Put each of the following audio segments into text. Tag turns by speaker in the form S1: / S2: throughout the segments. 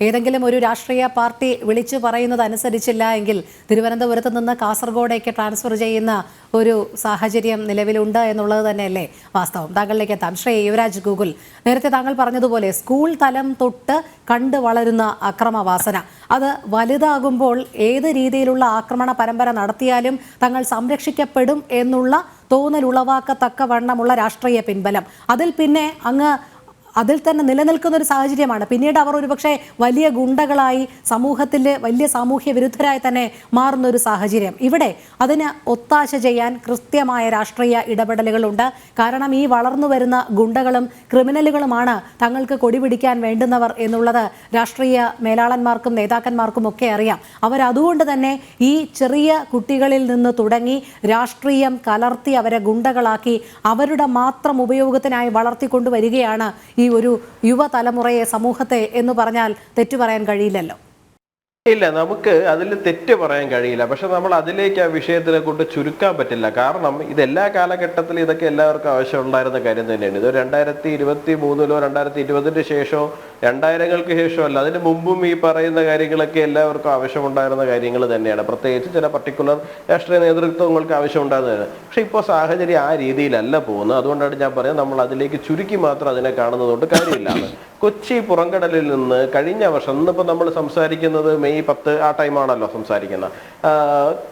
S1: ഏതെങ്കിലും ഒരു രാഷ്ട്രീയ പാർട്ടി വിളിച്ചു പറയുന്നത് അനുസരിച്ചില്ല എങ്കിൽ തിരുവനന്തപുരത്ത് നിന്ന് കാസർഗോഡേക്ക് ട്രാൻസ്ഫർ ചെയ്യുന്ന ഒരു സാഹചര്യം നിലവിലുണ്ട് എന്നുള്ളത് തന്നെയല്ലേ വാസ്തവം. താങ്കളിലേക്ക് എത്താം. ശ്രീ യുവരാജ് ഗൂഗിൾ നേരത്തെ താങ്കൾ പറഞ്ഞതുപോലെ സ്കൂൾ തലം തൊട്ട് കണ്ടു വളരുന്ന അക്രമവാസന. അത് വലുതാകുമ്പോൾ ഏത് രീതിയിലുള്ള ആക്രമണ പരമ്പര നടത്തിയാലും തങ്ങൾ സംരക്ഷിക്കപ്പെടും എന്നുള്ള തോന്നൽ ഉളവാക്കത്തക്ക വണ്ണമുള്ള രാഷ്ട്രീയ പിൻബലം. അതിൽ പിന്നെ അങ്ങ് അതിൽ തന്നെ നിലനിൽക്കുന്ന ഒരു സാഹചര്യമാണ്. പിന്നീട് അവർ ഒരുപക്ഷെ വലിയ ഗുണ്ടകളായി സമൂഹത്തിൽ വലിയ സാമൂഹ്യ വിരുദ്ധരായി തന്നെ മാറുന്ന ഒരു സാഹചര്യം. ഇവിടെ അതിന് ഒത്താശ ചെയ്യാൻ കൃത്യമായ രാഷ്ട്രീയ ഇടപെടലുകളുണ്ട്. കാരണം ഈ വളർന്നു വരുന്ന ഗുണ്ടകളും ക്രിമിനലുകളുമാണ് തങ്ങൾക്ക് കൊടിപിടിക്കാൻ വേണ്ടുന്നവർ എന്നുള്ളത് രാഷ്ട്രീയ മേലാളന്മാർക്കും നേതാക്കന്മാർക്കും ഒക്കെ അറിയാം. അവരതുകൊണ്ട് തന്നെ ഈ ചെറിയ കുട്ടികളിൽ നിന്ന് തുടങ്ങി രാഷ്ട്രീയം കലർത്തി അവരെ ഗുണ്ടകളാക്കി അവരുടെ മാത്രം ഉപയോഗത്തിനായി വളർത്തിക്കൊണ്ടുവരികയാണ് ഈ ഒരു യുവതലമുറയെ സമൂഹത്തെ എന്ന് പറഞ്ഞാൽ തെറ്റു പറയാൻ കഴിയില്ലല്ലോ.
S2: ഇല്ല നമുക്ക് അതിൽ തെറ്റ് പറയാൻ കഴിയില്ല. പക്ഷെ നമ്മൾ അതിലേക്ക് ആ വിഷയത്തിനെ കൊണ്ട് ചുരുക്കാൻ പറ്റില്ല. കാരണം ഇതെല്ലാ കാലഘട്ടത്തിലും ഇതൊക്കെ എല്ലാവർക്കും ആവശ്യമുണ്ടായിരുന്ന കാര്യം തന്നെയാണ്. ഇത് രണ്ടായിരത്തി ഇരുപത്തി മൂന്നിലോ രണ്ടായിരത്തി ഇരുപതിന് ശേഷമോ രണ്ടായിരങ്ങൾക്ക് ശേഷമല്ല. അതിന് മുമ്പും ഈ പറയുന്ന കാര്യങ്ങളൊക്കെ എല്ലാവർക്കും ആവശ്യമുണ്ടായിരുന്ന കാര്യങ്ങൾ തന്നെയാണ്. പ്രത്യേകിച്ച് ചില പർട്ടിക്കുലർ രാഷ്ട്രീയ നേതൃത്വങ്ങൾക്ക് ആവശ്യമുണ്ടാകുന്നതാണ് പക്ഷെ ഇപ്പോൾ സാഹചര്യം ആ രീതിയിലല്ല പോകുന്നത്. അതുകൊണ്ടാണ് ഞാൻ പറയുന്നത് നമ്മൾ അതിലേക്ക് ചുരുക്കി മാത്രം അതിനെ കാണുന്നതുകൊണ്ട് കാര്യമില്ല കൊച്ചി പുറംകടലിൽ നിന്ന് കഴിഞ്ഞ വർഷം ഇന്നിപ്പോൾ നമ്മൾ സംസാരിക്കുന്നത് മെയ് പത്ത് ആ ടൈമാണല്ലോ സംസാരിക്കുന്നത്.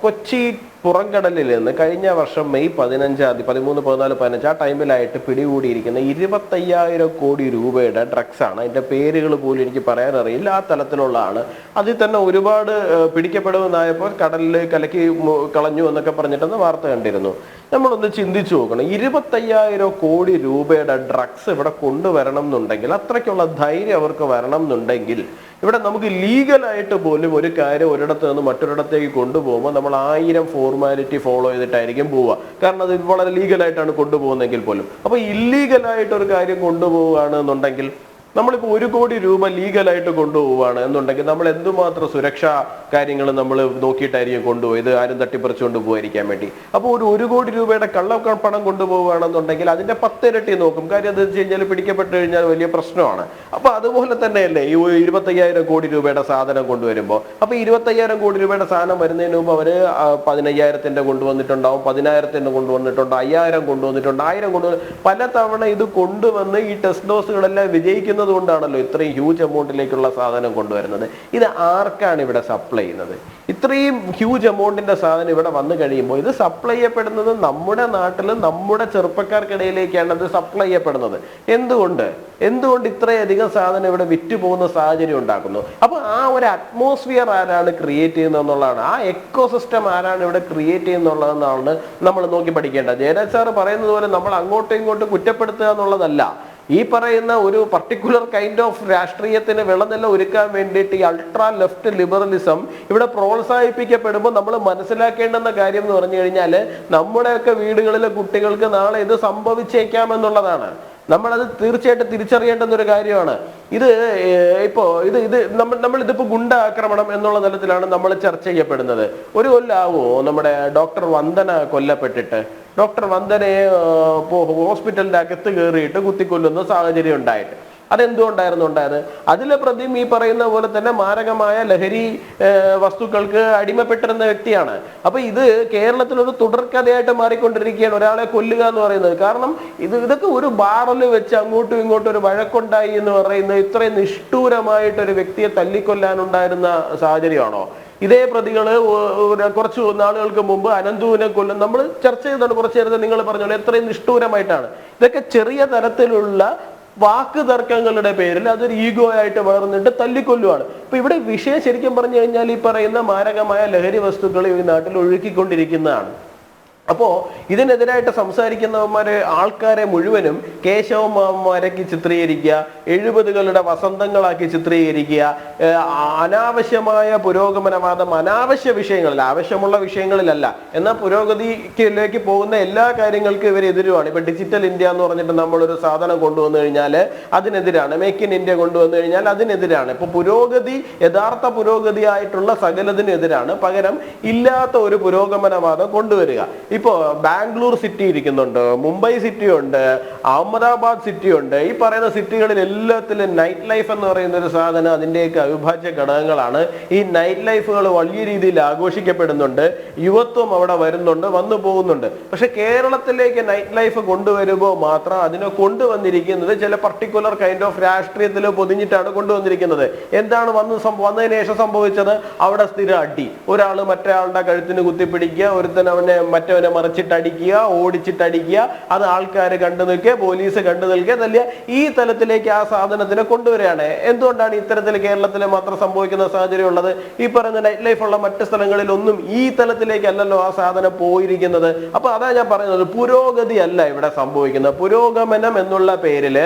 S2: കൊച്ചി പുറംകടലിൽ നിന്ന് കഴിഞ്ഞ വർഷം മെയ് പതിനഞ്ചാം തീയതി പതിമൂന്ന് പതിനാല് പതിനഞ്ച് ആ ടൈമിലായിട്ട് പിടികൂടിയിരിക്കുന്ന ഇരുപത്തയ്യായിരം കോടി രൂപയുടെ ഡ്രഗ്സ് ആണ്. അതിന്റെ പേരുകൾ പോലും എനിക്ക് പറയാൻ അറിയില്ല ആ തലത്തിലുള്ളതാണ് അതിൽ തന്നെ ഒരുപാട് പിടിക്കപ്പെടുമെന്നായപ്പോൾ കടലിൽ കലക്കി കളഞ്ഞു എന്നൊക്കെ പറഞ്ഞിട്ടെന്ന് വാർത്ത കണ്ടിരുന്നു. നമ്മളൊന്ന് ചിന്തിച്ചു നോക്കണം. ഇരുപത്തയ്യായിരം കോടി രൂപയുടെ ഡ്രഗ്സ് ഇവിടെ കൊണ്ടുവരണം എന്നുണ്ടെങ്കിൽ അത്രയ്ക്കുള്ള ധൈര്യം അവർക്ക് വരണം എന്നുണ്ടെങ്കിൽ ഇവിടെ നമുക്ക് ലീഗലായിട്ട് പോലും ഒരു കാര്യം ഒരിടത്ത് നിന്ന് മറ്റൊരിടത്തേക്ക് കൊണ്ടുപോകുമ്പോൾ നമ്മൾ ആയിരം ഫോർമാലിറ്റി ഫോളോ ചെയ്തിട്ടായിരിക്കും പോവുക. കാരണം അത് വളരെ ലീഗലായിട്ടാണ് കൊണ്ടുപോകുന്നതെങ്കിൽ പോലും. അപ്പൊ ഇല്ലീഗലായിട്ട് ഒരു കാര്യം കൊണ്ടുപോവുകയാണ് എന്നുണ്ടെങ്കിൽ നമ്മളിപ്പോൾ ഒരു കോടി രൂപ ലീഗലായിട്ട് കൊണ്ടുപോവുകയാണ് എന്നുണ്ടെങ്കിൽ നമ്മൾ എന്തുമാത്രം സുരക്ഷാ കാര്യങ്ങൾ നമ്മൾ നോക്കിയിട്ടായിരിക്കും കൊണ്ടുപോയത്? ആരും തട്ടിപ്പറിച്ചുകൊണ്ട് പോകാതിരിക്കാൻ വേണ്ടി. അപ്പോൾ ഒരു ഒരു കോടി രൂപയുടെ കള്ള പണം കൊണ്ടുപോവുകയാണെന്നുണ്ടെങ്കിൽ അതിന്റെ പത്തിരട്ടി നോക്കും. കാര്യം എന്താ വെച്ച് കഴിഞ്ഞാൽ പിടിക്കപ്പെട്ട് കഴിഞ്ഞാൽ വലിയ പ്രശ്നമാണ്. അപ്പോൾ അതുപോലെ തന്നെയല്ലേ ഈ ഇരുപത്തയ്യായിരം കോടി രൂപയുടെ സാധനം കൊണ്ടുവരുമ്പോൾ അപ്പോൾ ഇരുപത്തയ്യായിരം കോടി രൂപയുടെ സാധനം വരുന്നതിന് മുമ്പ് അവർ പതിനയ്യായിരത്തിന്റെ കൊണ്ടുവന്നിട്ടുണ്ടാവും പതിനായിരത്തിന്റെ കൊണ്ടുവന്നിട്ടുണ്ട് അയ്യായിരം കൊണ്ടുവന്നിട്ടുണ്ട് ആയിരം കൊണ്ടുവന്ന് പല തവണ ഇത് കൊണ്ടുവന്ന് ഈ ടെസ്റ്റ് ഡോസുകളെല്ലാം വിജയിക്കുന്നത് കൊണ്ടാണല്ലോ ഇത്രയും ഹ്യൂജ് എമൗണ്ടിലേക്കുള്ള സാധനം കൊണ്ടുവരുന്നത്. ഇത് ആർക്കാണ് ഇവിടെ സപ്ലൈ ചെയ്യുന്നത്? ഇത്രയും ഹ്യൂജ് എമൗണ്ടിന്റെ സാധനം ഇവിടെ വന്നു കഴിയുമ്പോൾ ഇത് സപ്ലൈ ചെയ്യപ്പെടുന്നത് നമ്മുടെ നാട്ടിൽ നമ്മുടെ ചെറുപ്പക്കാർക്കിടയിലേക്കാണ് ഇത് സപ്ലൈ ചെയ്യപ്പെടുന്നത്. എന്തുകൊണ്ട്? എന്തുകൊണ്ട് ഇത്രയധികം സാധനം ഇവിടെ വിറ്റ് പോകുന്ന സാഹചര്യം ഉണ്ടാക്കുന്നു? അപ്പൊ ആ ഒരു അറ്റ്മോസ്ഫിയർ ആരാണ് ക്രിയേറ്റ് ചെയ്യുന്നത് എന്നുള്ളതാണ്. ആ എക്കോസിസ്റ്റം ആരാണ് ഇവിടെ ക്രിയേറ്റ് ചെയ്യുന്നുള്ളതെന്നാണ് നമ്മൾ നോക്കി പഠിക്കേണ്ടത്. ജയരാജ് സാർ പറയുന്നത് പോലെ നമ്മൾ അങ്ങോട്ടും ഇങ്ങോട്ടും കുറ്റപ്പെടുത്തുക എന്നുള്ളതല്ല. ഈ പറയുന്ന ഒരു പർട്ടിക്കുലർ കൈൻഡ് ഓഫ് രാഷ്ട്രീയത്തിന് വിളനില ഒരുക്കാൻ വേണ്ടിയിട്ട് ഈ അൾട്രാ ലെഫ്റ്റ് ലിബറലിസം ഇവിടെ പ്രോത്സാഹിപ്പിക്കപ്പെടുമ്പോൾ നമ്മൾ മനസ്സിലാക്കേണ്ടെന്ന കാര്യം എന്ന് പറഞ്ഞു കഴിഞ്ഞാൽ നമ്മുടെയൊക്കെ വീടുകളിലെ കുട്ടികൾക്ക് നാളെ ഇത് സംഭവിച്ചേക്കാം എന്നുള്ളതാണ്. നമ്മളത് തീർച്ചയായിട്ടും തിരിച്ചറിയേണ്ടുന്ന ഒരു കാര്യമാണ്. ഇത് ഇപ്പോ ഇത് ഇത് നമ്മൾ നമ്മൾ ഇതിപ്പോ ഗുണ്ട ആക്രമണം എന്നുള്ള തലത്തിലാണ് നമ്മൾ ചർച്ച ചെയ്യപ്പെടുന്നത്. ഒരു കൊല്ലാവോ നമ്മുടെ ഡോക്ടർ വന്ദന കൊല്ലപ്പെട്ടിട്ട്? ഡോക്ടർ വന്ദനെ ഹോസ്പിറ്റലിന്റെ അകത്ത് കയറിയിട്ട് കുത്തിക്കൊല്ലുന്ന സാഹചര്യം ഉണ്ടായിട്ട്. അതെന്തുകൊണ്ടായിരുന്നു ഉണ്ടായത്? അതിലെ പ്രതിയും ഈ പറയുന്ന പോലെ തന്നെ മാരകമായ ലഹരി വസ്തുക്കൾക്ക് അടിമപ്പെട്ടിരുന്ന വ്യക്തിയാണ്. അപ്പൊ ഇത് കേരളത്തിൽ ഒരു തുടർക്കഥയായിട്ട് മാറിക്കൊണ്ടിരിക്കുകയാണ് ഒരാളെ കൊല്ലുക എന്ന് പറയുന്നത്. കാരണം ഇത് ഇതൊക്കെ ഒരു ബാറിൽ വെച്ച് അങ്ങോട്ടും ഇങ്ങോട്ടും ഒരു വഴക്കുണ്ടായി എന്ന് പറയുന്നത് ഇത്രയും നിഷ്ഠൂരമായിട്ട് ഒരു വ്യക്തിയെ തല്ലിക്കൊല്ലാനുണ്ടായിരുന്ന സാഹചര്യമാണോ? ഇതേ ഒരു കുറച്ച് നാളുകൾക്ക് മുമ്പ് അനന്തുവിനെ കൊല്ലും. നമ്മൾ ചർച്ച ചെയ്താണ് കുറച്ച് നേരത്തെ നിങ്ങൾ പറഞ്ഞോളൂ എത്രയും നിഷ്ഠൂരമായിട്ടാണ്. ഇതൊക്കെ ചെറിയ തരത്തിലുള്ള വാക്ക് തർക്കങ്ങളുടെ പേരിൽ അതൊരു ഈഗോ ആയിട്ട് വളർന്നിട്ട് തല്ലിക്കൊല്ലുവാണ്. ഇപ്പൊ ഇവിടെ വിഷയം ശരിക്കും പറഞ്ഞു കഴിഞ്ഞാൽ ഈ പറയുന്ന മാരകമായ ലഹരി വസ്തുക്കൾ ഈ നാട്ടിൽ ഒഴുക്കിക്കൊണ്ടിരിക്കുന്നതാണ്. അപ്പോ ഇതിനെതിരായിട്ട് സംസാരിക്കുന്നവന്മാര് ആൾക്കാരെ മുഴുവനും കേശവന്മാരക്കി ചിത്രീകരിക്കുക എഴുപതുകളുടെ വസന്തങ്ങളാക്കി ചിത്രീകരിക്കുക അനാവശ്യമായ പുരോഗമനവാദം അനാവശ്യ വിഷയങ്ങളിൽ ആവശ്യമുള്ള വിഷയങ്ങളിലല്ല. എന്നാൽ പുരോഗതിക്കിലേക്ക് പോകുന്ന എല്ലാ കാര്യങ്ങൾക്കും ഇവർ എതിരുമാണ് ഇപ്പൊ ഡിജിറ്റൽ ഇന്ത്യ എന്ന് പറഞ്ഞിട്ട് നമ്മളൊരു സാധനം കൊണ്ടുവന്നു കഴിഞ്ഞാൽ അതിനെതിരാണ്. മേക്ക് ഇൻ ഇന്ത്യ കൊണ്ടുവന്നു കഴിഞ്ഞാൽ അതിനെതിരാണ്. ഇപ്പൊ പുരോഗതി യഥാർത്ഥ പുരോഗതി ആയിട്ടുള്ള സകലതിനെതിരാണ് പകരം ഇല്ലാത്ത ഒരു പുരോഗമനവാദം കൊണ്ടുവരിക. ഇപ്പോ ബാംഗ്ലൂർ സിറ്റി ഇരിക്കുന്നുണ്ട് മുംബൈ സിറ്റി ഉണ്ട് അഹമ്മദാബാദ് സിറ്റി ഉണ്ട്. ഈ പറയുന്ന സിറ്റികളിൽ എല്ലാത്തിലും നൈറ്റ് ലൈഫ് എന്ന് പറയുന്ന ഒരു സാധനം അതിന്റെയൊക്കെ അവിഭാജ്യ ഘടകങ്ങളാണ്. ഈ നൈറ്റ് ലൈഫുകൾ വലിയ രീതിയിൽ ആഘോഷിക്കപ്പെടുന്നുണ്ട്. യുവത്വം അവിടെ വരുന്നുണ്ട് വന്നു പോകുന്നുണ്ട്. പക്ഷെ കേരളത്തിലേക്ക് നൈറ്റ് ലൈഫ് കൊണ്ടുവരുമ്പോൾ മാത്രം അതിനെ കൊണ്ടുവന്നിരിക്കുന്നത് ചില പർട്ടിക്കുലർ കൈൻഡ് ഓഫ് രാഷ്ട്രീയത്തിൽ പൊതിഞ്ഞിട്ടാണ് കൊണ്ടുവന്നിരിക്കുന്നത്. എന്താണ് വന്ന് വന്നതിന് ശേഷം സംഭവിച്ചത്? അവിടെ സ്ഥിരം അടി. ഒരാൾ ആളുടെ കഴുത്തിന് കുത്തിപ്പിടിക്കുക ഒരുത്തൻ അവനെ മറ്റവനെ മറിച്ചിട്ടടിക്കുക ഓടിച്ചിട്ടടിക്കുക അത് ആൾക്കാർ കണ്ടു നിൽക്കുക പോലീസ് കണ്ടു നിൽക്കുക തല്ലിയ ഈ തലത്തിലേക്ക് ആ സാധനത്തിനെ കൊണ്ടുവരികയാണ്. എന്തുകൊണ്ടാണ് ഇത്തരത്തിൽ കേരളത്തിൽ മാത്രം സംഭവിക്കുന്ന സാഹചര്യം ഉള്ളത് ഈ പറയുന്ന നൈറ്റ് ലൈഫ് ഉള്ള മറ്റ് സ്ഥലങ്ങളിലൊന്നും ഈ തലത്തിലേക്കല്ലല്ലോ ആ സാധനം പോയിരിക്കുന്നത്. അപ്പൊ അതാ ഞാൻ പറയുന്നത് പുരോഗതി അല്ല ഇവിടെ സംഭവിക്കുന്നത്. പുരോഗമനം എന്നുള്ള പേരിൽ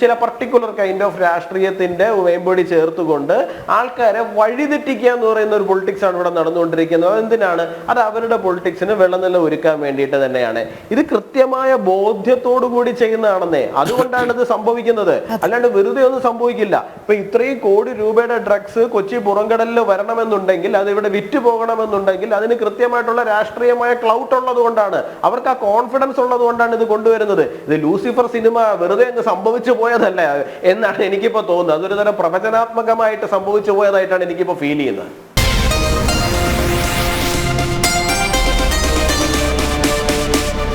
S2: ചില പർട്ടിക്കുലർ കൈൻഡ് ഓഫ് രാഷ്ട്രീയത്തിന്റെ വേമ്പൊടി ചേർത്തുകൊണ്ട് ആൾക്കാരെ വഴിതെറ്റിക്കുക എന്ന് പറയുന്ന ഒരു പൊളിറ്റിക്സ് ആണ് ഇവിടെ നടന്നുകൊണ്ടിരിക്കുന്നത്. അതെന്തിനാണ്? അത് അവരുടെ പൊളിറ്റിക്സിന് വെള്ളനില ഒരുക്കാൻ വേണ്ടിയിട്ട് തന്നെയാണ്. ഇത് കൃത്യമായ ബോധ്യത്തോടു കൂടി ചെയ്യുന്നതാണെന്നേ. അതുകൊണ്ടാണ് ഇത് സംഭവിക്കുന്നത്. അല്ലാണ്ട് വെറുതെ ഒന്നും സംഭവിക്കില്ല. ഇപ്പൊ ഇത്രയും കോടി രൂപയുടെ ഡ്രഗ്സ് കൊച്ചി പുറംകടലിൽ വരണമെന്നുണ്ടെങ്കിൽ അത് ഇവിടെ വിറ്റ് പോകണമെന്നുണ്ടെങ്കിൽ അതിന് കൃത്യമായിട്ടുള്ള രാഷ്ട്രീയമായ ക്ലൗട്ട് ഉള്ളത് കൊണ്ടാണ്. അവർക്ക് ആ കോൺഫിഡൻസ് ഉള്ളത് കൊണ്ടാണ് ഇത് കൊണ്ടുവരുന്നത്. ഇത് ലൂസിഫർ സിനിമ വെറുതെ അങ്ങ് സംഭവിച്ചു പോയതല്ല? എന്നാണ് എനിക്കിപ്പോ തോന്നുന്നത്. അതൊരു തരം പ്രവചനാത്മകമായിട്ട് സംഭവിച്ചു പോയതായിട്ടാണ് എനിക്കിപ്പോ ഫീൽ ചെയ്യുന്നത്.